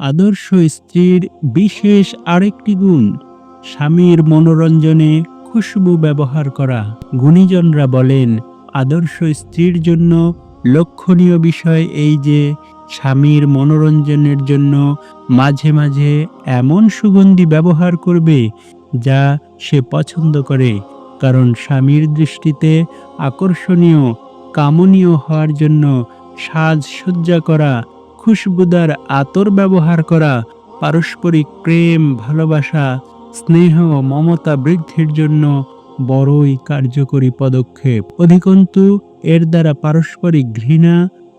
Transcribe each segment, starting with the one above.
আদর্শ স্ত্রীর বিশেষ আরেকটি গুণ, স্বামীর মনোরঞ্জনে খুশবু ব্যবহার করা। গুণীজনরা বলেন, আদর্শ স্ত্রীর জন্য লক্ষণীয় বিষয় এই যে, স্বামীর মনোরঞ্জনের জন্য মাঝে মাঝে এমন সুগন্ধি ব্যবহার করবে যা সে পছন্দ করে, কারণ স্বামীর দৃষ্টিতে আকর্ষণীয়, কামনীয় হওয়ার জন্য সাজসজ্জা করা খুশবুদার আতর ব্যবহার করা, পারস্পরিক প্রেম, ভালোবাসা, স্নেহ মমতা বৃদ্ধির জন্য বড়ই কার্যকরী পদক্ষেপ। অধিকন্তু, এর দ্বারা পারস্পরিক ঘৃণা,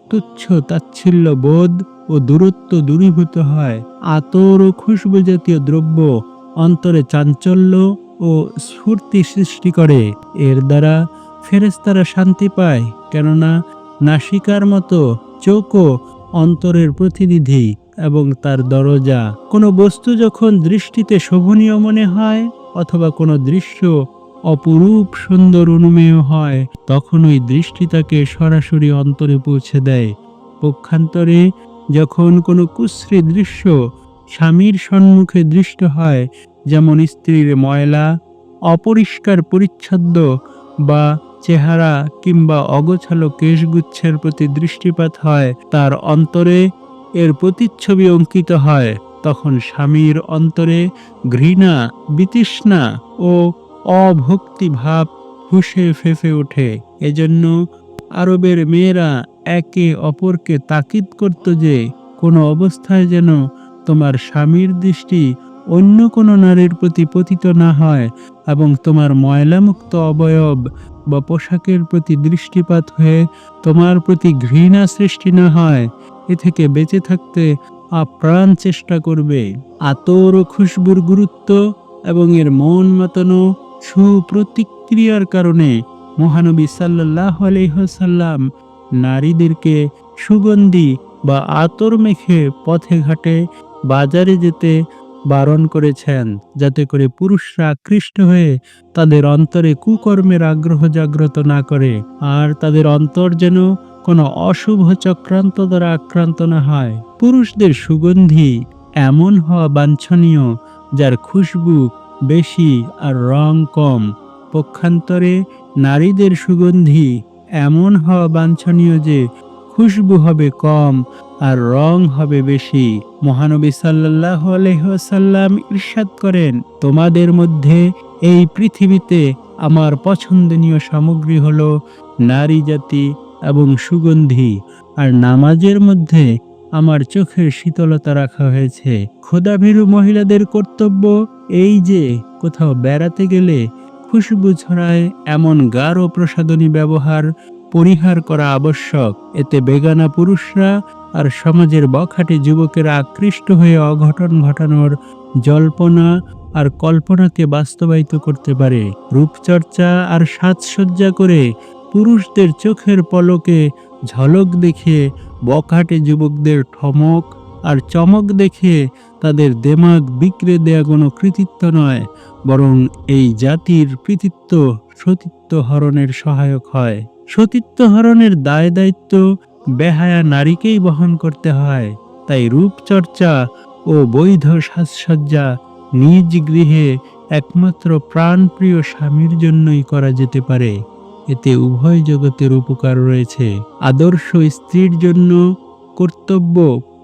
তুচ্ছ তাচ্ছিল্য বোধ ও দূরত্ব দূরীভূত হয়। আতর ও খুশবু জাতীয় দ্রব্য অন্তরে চাঞ্চল্য ও স্ফূর্তি সৃষ্টি করে। এর দ্বারা ফেরেস্তারা শান্তি পায়, কেননা নাসিকার মতো চোখও অন্তরের প্রতিনিধি এবং তার দরজা। কোনো বস্তু যখন দৃষ্টিতে শোভনীয় মনে হয় অথবা কোনো দৃশ্য অপরূপ সুন্দর অনুমেয় হয় তখন ওই দৃষ্টি তাকে সরাসরি অন্তরে পৌঁছে দেয়। পক্ষান্তরে যখন কোনো কুশ্রী দৃশ্য স্বামীর সম্মুখে দৃষ্ট হয়, যেমন স্ত্রীর ময়লা, অপরিষ্কার পরিচ্ছন্ন বা চেহারা কিংবা অগোছালো কেশগুচ্ছের প্রতি দৃষ্টিপাত হয়, তার অন্তরে এর প্রতিচ্ছবি অঙ্কিত হয়। তখন স্বামীর অন্তরে ঘৃণা, বিতৃষ্ণা ও অভক্তি ভাব হুসে ফেফে ওঠে। এজন্য আরবের মেয়েরা একে অপরকে তাকিদ করত যে, কোনো অবস্থায় যেন তোমার স্বামীর দৃষ্টি অন্য কোনো নারীর প্রতি পতিত না হয় এবং তোমার ময়লামুক্ত অবয়ব বা পোশাকের প্রতি দৃষ্টিপাত হয়ে তোমার প্রতি ঘৃণা সৃষ্টি না হয়, এ থেকে বেঁচে থাকতে আপ্রাণ চেষ্টা করবে। আতর ও খুশবুর গুরুত্ব এবং এর মন মাতানো সুপ্রতিক্রিয়ার কারণে মহানবী সাল্লাহ আলহ্লাম নারীদেরকে সুগন্ধি বা আতর মেখে পথে ঘাটে বাজারে যেতে বারণ করেছেন যাতে করে পুরুষরা আকৃষ্ট হয়ে তাদের অন্তরে কুকর্মের আগ্রহ জাগ্রত না করে, আর তাদের অন্তর যেন কোনো অশুভ চক্রান্ত দ্বারা আক্রান্ত না হয়। পুরুষদের সুগন্ধি এমন হওয়া বাঞ্ছনীয়, যার খুশবু বেশি আর রং কম। পক্ষান্তরে নারীদের সুগন্ধি এমন হওয়া বাঞ্ছনীয় যে খুশবু হবে কম আর রং হবে বেশি। মহানবী সাল্লাহ আলহ্লাম ইরশাদ করেন, তোমাদের মধ্যে এই পৃথিবীতে আমার পছন্দনীয় সামগ্রী হল নারী জাতি এবং সুগন্ধি, আর নামাজের মধ্যে আমার চোখের শীতলতা রাখা হয়েছে। খোদাভীরু মহিলাদের কর্তব্য এই যে কোথাও বেড়াতে গেলে খুশবু ছড়ায় এমন গাঢ় প্রসাধনী ব্যবহার পরিহার করা আবশ্যক। এতে বেগানা পুরুষরা আর সমাজের বখাটে যুবকেরা আকৃষ্ট হয়ে অঘটন ঘটানোর জল্পনা আর কল্পনাকে বাস্তবায়িত করতে পারে। রূপচর্চা আর সাজসজ্জা করে পুরুষদের চোখের পলকে ঝলক দেখে বখাটে যুবকদের ঠমক আর চমক দেখে তাদের দেমাগ বিক্রে দেয়া কোনো কৃতিত্ব নয়, বরং এই জাতির কৃতিত্ব সতীত্ব হরণের সহায়ক হয়। সতীত্ব হরণের দায় দায়িত্ব বেহায়া নারীকেই বহন করতে হয়। তাই রূপচর্চা ও বৈধ সাজসজ্জা নিজ গৃহে একমাত্র প্রাণপ্রিয় স্বামীর জন্যই করা যেতে পারে। এতে উভয় জগতের উপকার রয়েছে। আদর্শ স্ত্রীর জন্য কর্তব্য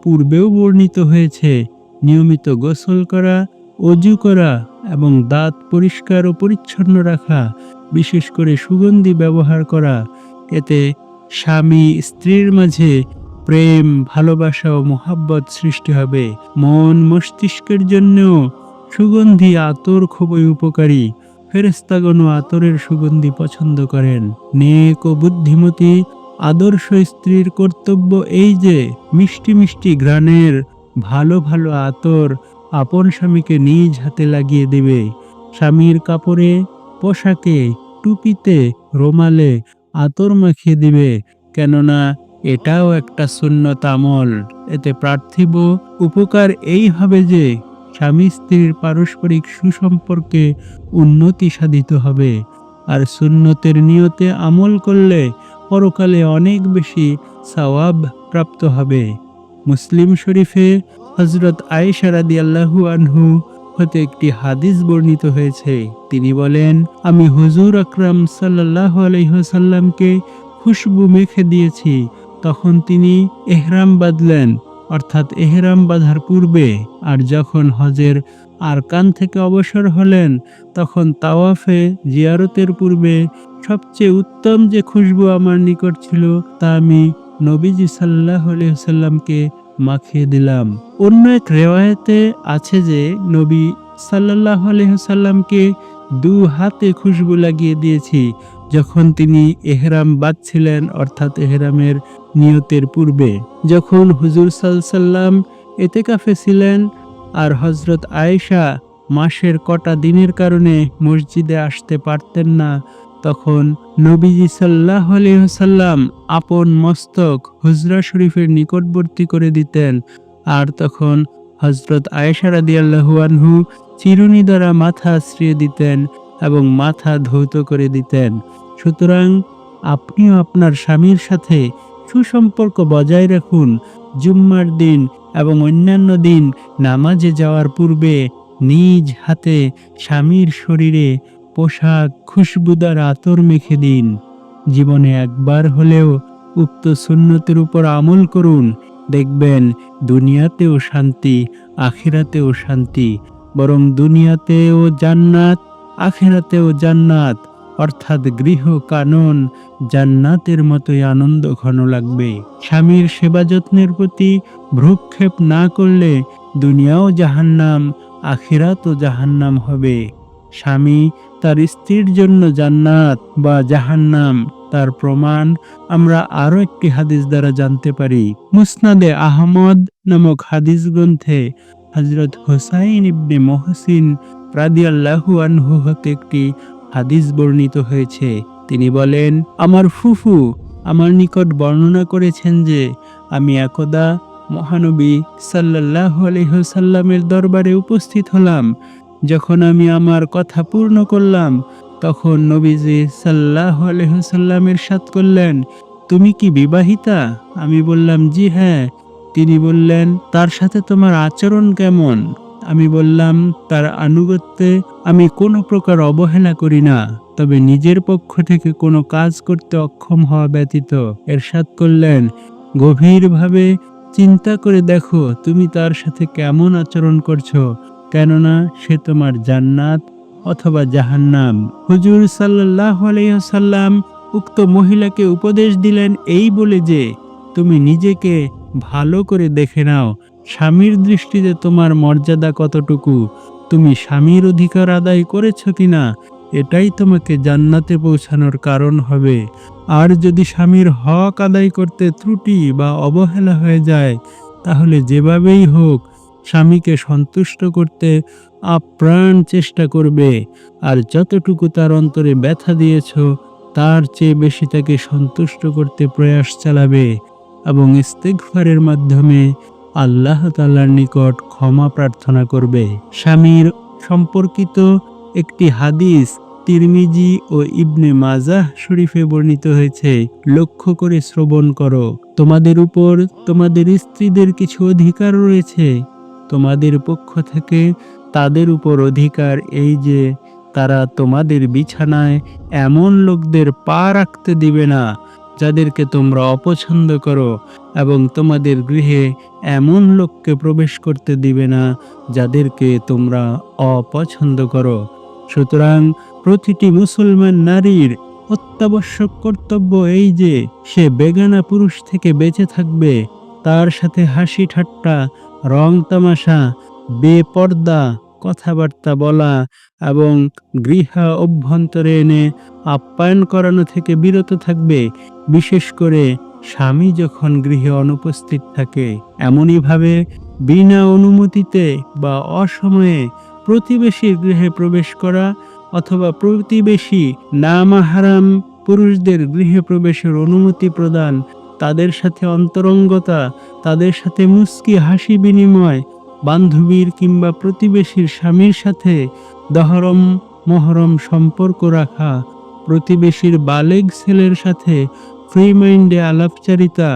পূর্বেও বর্ণিত হয়েছে। নিয়মিত গোসল করা, অজু করা এবং দাঁত পরিষ্কার ও পরিচ্ছন্ন রাখা বিশেষ করে সুগন্ধি ব্যবহার করা। এতে স্বামী স্ত্রীর মাঝে প্রেম, ভালোবাসা ও মোহাব্বত সৃষ্টি হবে। মন মস্তিষ্কের জন্যও সুগন্ধি আতর খুবই উপকারী। ফেরেস্তাগণ আতরের সুগন্ধি পছন্দ করেন। নেক ও বুদ্ধিমতী আদর্শ স্ত্রীর কর্তব্য এই যে, মিষ্টি মিষ্টি ঘ্রাণের ভালো ভালো আতর আপন স্বামীকে নিজ হাতে লাগিয়ে দেবে। স্বামীর কাপড়ে পোশাকে টুপিতে রোমালে আতর মাখিয়ে দিবে, কেননা এটাও একটা সুন্নত আমল। এতে পার্থিব উপকার এই হবে যে, স্বামী স্ত্রীর পারস্পরিক সুসম্পর্কে উন্নতি সাধিত হবে। আর সুন্নতের নিয়তে আমল করলে পরকালে অনেক বেশি সওয়াব প্রাপ্ত হবে। মুসলিম শরীফে হজরত আয়েশা রাদিয়াল্লাহু আনহু হতে একটি হাদিস বর্ণিত হয়েছে। তিনি বলেন, আমি হুজুর আকরাম সাল্লাল্লাহু আলাইহি ওয়াসাল্লামকে খুশবু মেখে দিয়েছি। তখন তিনি এহরাম বাঁধলেন, অর্থাৎ এহরাম বাঁধার পূর্বে। আর যখন হজের আরকান থেকে অবসর হলেন, তখন তাওয়াফে জিয়ারতের পূর্বে সবচেয়ে উত্তম যে খুশবু আমার নিকট ছিল, তা আমি নবীজি সাল্লাহ সাল্লামকে মাখিয়ে দিলাম। অন্য এক রেওয়ায়তে আছে যে, নবী সাল্লাহ সাল্লামকে দু হাতে খুশবু লাগিয়ে দিয়েছি। যখন তিনি এহরাম বাঁধছিলেন, অর্থাৎ এহরামের নিয়তের পূর্বে। যখন হুজুর সাল্লাম এতেকাফে ছিলেন আর হজরত আয়েশা মাসের কটা দিনের কারণে মসজিদে আসতে পারতেন না তখন নবীজি সাল্লাহ সাল্লাম আপন মস্তক হুজরা শরীফের নিকটবর্তী করে দিতেন। আর তখন হজরত আয়েশা রাদিয়াল্লাহু চিরুনি দ্বারা মাথা আশ্রিয়ে দিতেন এবং মাথা ধৌত করে দিতেন। সুতরাং আপনিও আপনার স্বামীর সাথে সুসম্পর্ক বজায় রাখুন। জুম্মার দিন এবং অন্যান্য দিন নামাজে যাওয়ার পূর্বে নিজ হাতে স্বামীর শরীরে পোশাক, খুশবুদার আতর মেখে দিন। জীবনে একবার হলেও উক্ত সুন্নতের উপর আমল করুন। দেখবেন, দুনিয়াতেও শান্তি, আখেরাতেও শান্তি। বরং দুনিয়াতেও জান্নাত, আখেরাতেও জান্নাত। অর্থাৎ গৃহ কানন, জান্নাতের মতোই আনন্দ ঘন লাগবে। স্বামীর সেবা যত্নের প্রতি ভ্রুক্ষেপ না করলে দুনিয়াও জাহান্নাম, আখিরাতও জাহান্নাম হবে। স্বামী তার স্ত্রীর জন্য জান্নাত বা জাহান্নাম। তার প্রমাণ আমরা আরও একটি হাদিস দ্বারা জানতে পারি। মুসনাদে আহমদ নামক হাদিস গ্রন্থে হজরত হোসাইন ইবনে মহসিন রাদিয়াল্লাহু আনহু হতে একটি হাদিস বর্ণিত হয়েছে। তিনি বলেন, আমার ফুফু আমার নিকট বর্ণনা করেছেন যে, আমি একদা মহানবী সাল্লাহ আলহ্লামের দরবারে উপস্থিত হলাম। যখন আমি আমার কথা পূর্ণ করলাম, তখন নবীজি সাল্লাহ আলহ্লামের সাথ করলেন, তুমি কি বিবাহিতা? আমি বললাম, জি হ্যাঁ। তিনি বললেন, তার সাথে তোমার আচরণ কেমন? আমি বললাম, তার আনুগত্যে আমি কোনো প্রকার অবহেলা করি না, তবে নিজের পক্ষ থেকে কোনো কাজ করতে অক্ষম হওয়া ব্যতীত। এরশাদ করলেন, গভীরভাবে চিন্তা করে দেখো তুমি তার সাথে কেমন আচরণ করছ। কেননা সে তোমার জান্নাত অথবা জাহান্নাম। হুজুর সাল্লাহ আলাইসাল্লাম উক্ত মহিলাকে উপদেশ দিলেন এই বলে যে, তুমি নিজেকে ভালো করে দেখে নাও। স্বামীর দৃষ্টিতে তোমার মর্যাদা কতটুকু? তুমি স্বামীর অধিকার আদায় করেছ কিনা? এটাই তোমাকে জান্নাতে পৌঁছানোর কারণ হবে। আর যদি স্বামীর হক আদায় করতে ত্রুটি বা অবহেলা হয়ে যায়, তাহলে যেভাবেই হোক স্বামীকে সন্তুষ্ট করতে আপ্রাণ চেষ্টা করবে, আর যতটুকু তার অন্তরে ব্যথা দিয়েছ, তার চেয়ে বেশি তাকে সন্তুষ্ট করতে প্রয়াস চালাবে এবং ইস্তেগফারের মাধ্যমে আল্লাহ তাল্লার নিকট ক্ষমা প্রার্থনা করবে। স্বামীর সম্পর্কিত একটি হাদিস তিরমিজি ও ইবনে মাজাহ শরীফে বর্ণিত হয়েছে, লক্ষ্য করে শ্রবণ করো। তোমাদের উপর তোমাদের স্ত্রীদের কিছু অধিকার রয়েছে। তোমাদের পক্ষ থেকে তাদের উপর অধিকার এই যে, তারা তোমাদের বিছানায় এমন লোকদের পা রাখতে দিবে না, যাদেরকে তোমরা অপছন্দ করো এবং তোমাদের গৃহে এমন লোককে প্রবেশ করতে দিবে না, যাদেরকে তোমরা অপছন্দ করো। সুতরাং প্রতিটি মুসলমান নারীর অত্যাবশ্যক কর্তব্য এই যে, সে বেগানা পুরুষ থেকে বেঁচে থাকবে, তার সাথে হাসি ঠাট্টা রং তামাশা, বেপর্দা কথাবার্তা বলা এবং গৃহা অভ্যন্তরে এনে আপ্যায়ন করানো থেকে বিরত থাকবে, বিশেষ করে স্বামী যখন গৃহে অনুপস্থিত থাকে। এমনইভাবে বিনা অনুমতিতে বা অসময়ে প্রতিবেশীর গৃহে প্রবেশ করা অথবা প্রতিবেশী নামাহারাম পুরুষদের গৃহে প্রবেশের অনুমতি প্রদান তাদের সাথে অন্তরঙ্গতা তাদের সাথে মুস্কি হাসি বিনিময়, বান্ধবীর কিংবা প্রতিবেশীর স্বামীর সাথে দহরম মহরম সম্পর্ক রাখা, প্রতিবেশীর বালেগ ছেলের সাথে ফ্রি মাইন্ডে আলাপচারিতা,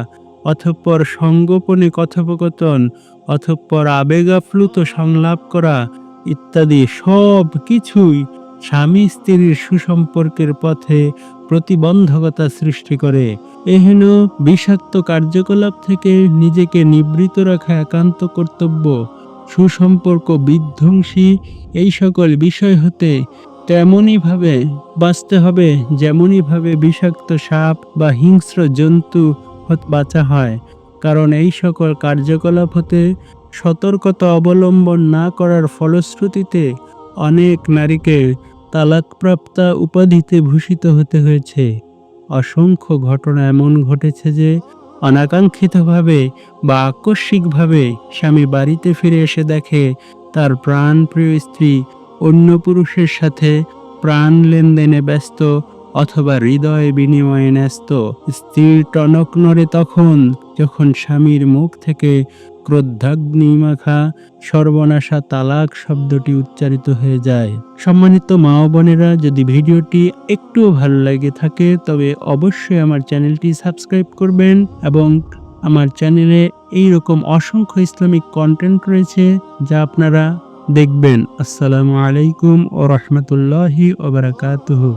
অথঃপর সঙ্গোপনে কথোপকথন, অথঃপর আবেগাপ্লুত সংলাপ করা ইত্যাদি সব কিছুই স্বামী স্ত্রীর সুসম্পর্কের পথে প্রতিবন্ধকতা সৃষ্টি করে। এহেন বিষাক্ত কার্যকলাপ থেকে নিজেকে নিবৃত রাখা একান্ত কর্তব্য। সুসম্পর্ক বিধ্বংসী, এই সকল বিষয় হতে তেমনইভাবে বাঁচতে হবে যেমনইভাবে বিষাক্ত সাপ বা হিংস্র জন্তু বাঁচা হয়। কারণ এই সকল কার্যকলাপ হতে সতর্কতা অবলম্বন না করার ফলশ্রুতিতে অনেক নারীকে তালাকপ্রাপ্তা উপাধিতে ভূষিত হতে হয়েছে। অসংখ্য ঘটনা এমন ঘটেছে যে, অনাকাঙ্ক্ষিতভাবে বা আকস্মিকভাবে স্বামী বাড়িতে ফিরে এসে দেখে তার প্রাণপ্রিয় স্ত্রী অন্য পুরুষের সাথে প্রাণ লেনদেনে ব্যস্ত অথবা হৃদয় বিনিময়ে ন্যস্ত। স্ত্রীর টনক নড়ে তখন, যখন স্বামীর মুখ থেকে ক্রোধাগ্নি মাখা সর্বনাশা তালাক শব্দটি উচ্চারিত হয়ে যায়। সম্মানিত মা বোনেরা, যদি ভিডিওটি একটুও ভালো লাগে থাকে, তবে অবশ্যই আমার চ্যানেলটি সাবস্ক্রাইব করবেন এবং আমার চ্যানেলে এই রকম অসংখ্য ইসলামিক কন্টেন্ট রয়েছে যা আপনারা দেখবেন। আসসালামু আলাইকুম ও রহমতুল্লাহি ওবরাকাতুহু